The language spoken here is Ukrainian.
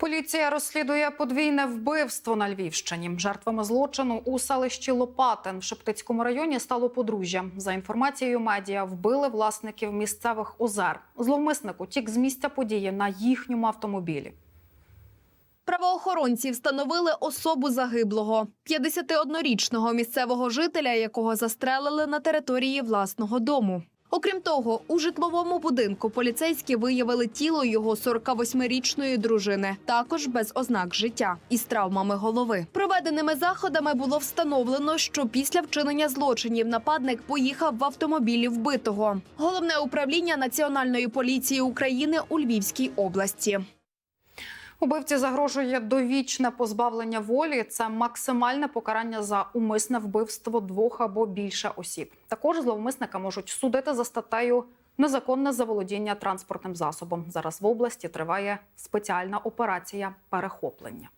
Поліція розслідує подвійне вбивство на Львівщині. Жертвами злочину у селищі Лопатин в Шептицькому районі стало подружжя. За інформацією медіа, вбили власників місцевих озер. Зловмисник утік з місця події на їхньому автомобілі. Правоохоронці встановили особу загиблого – 51-річного місцевого жителя, якого застрелили на території власного дому. Окрім того, у житловому будинку поліцейські виявили тіло його 48-річної дружини, також без ознак життя із травмами голови. Проведеними заходами було встановлено, що після вчинення злочинів нападник поїхав в автомобілі вбитого. Головне управління Національної поліції України у Львівській області. Убивці загрожує довічне позбавлення волі. Це максимальне покарання за умисне вбивство двох або більше осіб. Також зловмисника можуть судити за статтею незаконне заволодіння транспортним засобом. Зараз в області триває спеціальна операція перехоплення.